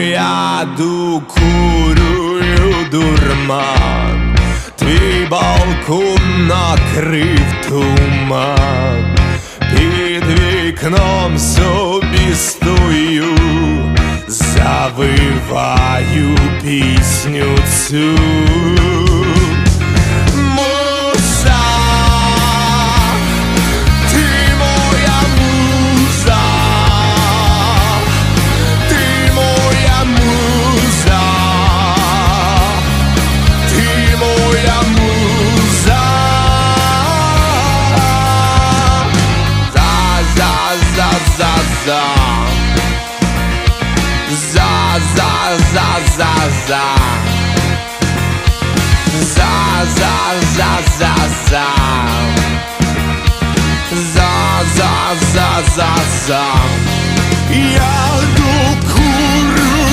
Я докурюю дурман, твій балкон накрив туман, під вікном собі стою, завиваю пісню цю. За, за. За, за, за, за, за. За, за, за, за, за. За, за, за, за, за. Я докурю